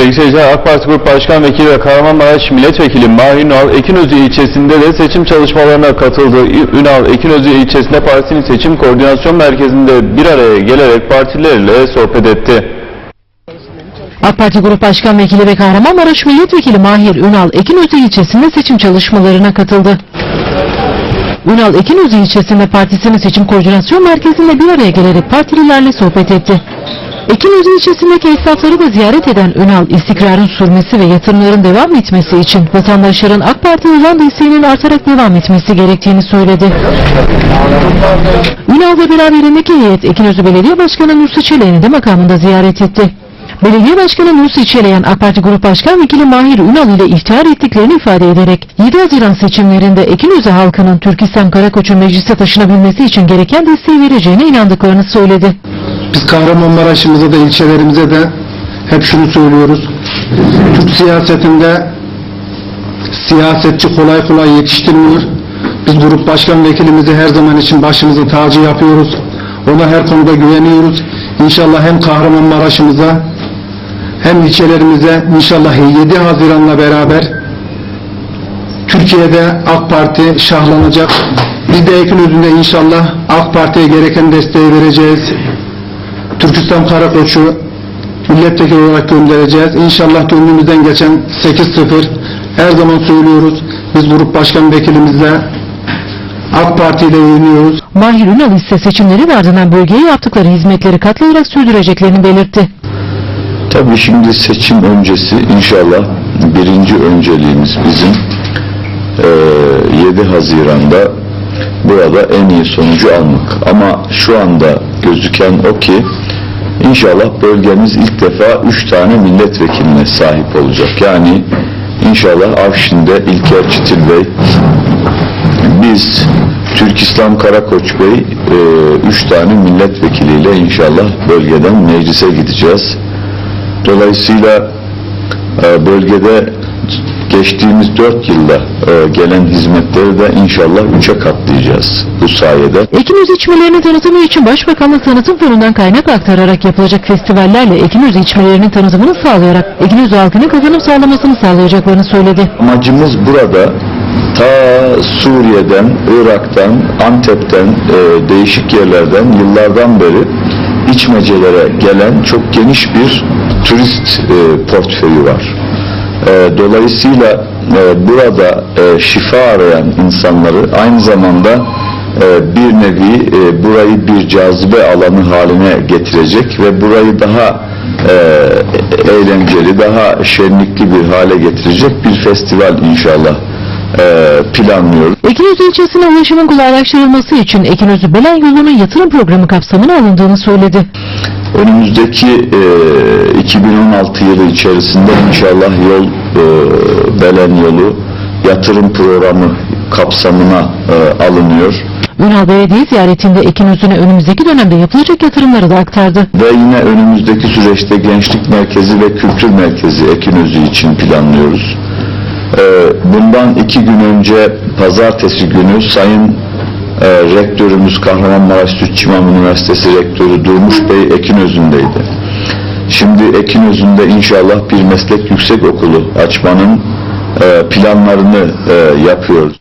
Sevgili seyirciler, AK Parti Grup Başkan Vekili ve Kahramanmaraş Milletvekili Mahir Ünal, Ekinözü ilçesinde de seçim çalışmalarına katıldı. Ünal, Ekinözü ilçesinde partinin seçim koordinasyon merkezinde bir araya gelerek partilerle sohbet etti. AK Parti Grup Başkan Vekili ve Kahramanmaraş Milletvekili Mahir Ünal Ekinözü ilçesinde seçim çalışmalarına katıldı. Ünal Ekinözü ilçesinde partisinin seçim koordinasyon merkezinde bir araya gelerek partililerle sohbet etti. Ekinözü ilçesindeki esnafları da ziyaret eden Ünal, istikrarın sürmesi ve yatırımların devam etmesi için vatandaşların AK Parti'ye olan desteğinin artarak devam etmesi gerektiğini söyledi. Ünal ve beraberindeki heyet Ekinözü Belediye Başkanı Nursi Çeleğen'i de makamında ziyaret etti. Belediye Başkanı Nursi Çeleyen AK Parti Grup Başkan Vekili Mahir Ünal ile iftihar ettiklerini ifade ederek 7 Haziran seçimlerinde Ekinözü halkının Türkistan Karakoç'un meclise taşınabilmesi için gereken desteği vereceğine inandıklarını söyledi. Biz Kahramanmaraş'ımıza da ilçelerimize de hep şunu söylüyoruz. Türk siyasetinde siyasetçi kolay kolay yetiştirmiyor. Biz grup başkan vekilimizi her zaman için başımızın tacı yapıyoruz. Ona her konuda güveniyoruz. İnşallah hem Kahramanmaraş'ımıza hem ilçelerimize inşallah 7 Haziran'la beraber Türkiye'de AK Parti şahlanacak. Biz de Ekinözü'nde inşallah AK Parti'ye gereken desteği vereceğiz. Türkistan Karakoç'u milletvekili olarak göndereceğiz. İnşallah gönlümüzden geçen 8-0 her zaman söylüyoruz. Biz grup başkan vekilimizle AK Parti ile oynuyoruz. Mahir Ünal ise seçimlerin ardından bölgeye yaptıkları hizmetleri katlayarak sürdüreceklerini belirtti. Tabii şimdi seçim öncesi inşallah birinci önceliğimiz bizim eee, 7 Haziran'da burada en iyi sonucu almak. Ama şu anda gözüken o ki inşallah bölgemiz ilk defa 3 tane milletvekiline sahip olacak. Yani inşallah Afşin'de İlker Çitil Bey, biz Türk İslam Karakoç Bey eee, üç tane milletvekiliyle inşallah bölgeden meclise gideceğiz. Dolayısıyla e, bölgede geçtiğimiz dört yılda e, gelen hizmetleri de inşallah üçe katlayacağız bu sayede. Ekinöz içmelerinin tanıtımı için Başbakanlık Tanıtım Fonu'ndan kaynak aktararak yapılacak festivallerle Ekinöz içmelerinin tanıtımını sağlayarak Ekinöz halkının kazanım sağlamasını sağlayacaklarını söyledi. Amacımız burada ta Suriye'den, Irak'tan, Antep'ten, e, değişik yerlerden yıllardan beri içmecelere gelen çok geniş bir turist e, portföyü var. E, dolayısıyla e, burada e, şifa arayan insanları aynı zamanda e, bir nevi e, burayı bir cazibe alanı haline getirecek ve burayı daha e, eğlenceli, daha şenlikli bir hale getirecek bir festival inşallah e, planlıyoruz. Ekinöz ilçesine ulaşımın kolaylaştırılması için Ekinözü Belen yolunun yatırım programı kapsamına alındığını söyledi. Önümüzdeki e, 2016 yılı içerisinde inşallah yol e, Belen yolu yatırım programı kapsamına e, alınıyor. Ünal Belediye ziyaretinde Ekinözü'ne önümüzdeki dönemde yapılacak yatırımları da aktardı. Ve yine önümüzdeki süreçte gençlik merkezi ve kültür merkezi Ekinözü için planlıyoruz. Ee, bundan iki gün önce pazartesi günü Sayın e, Rektörümüz Kahramanmaraş Sütçü İmam Üniversitesi Rektörü Durmuş Bey Ekinözü'ndeydi. Şimdi Ekinözü'nde inşallah bir meslek yüksek okulu açmanın e, planlarını e, yapıyoruz.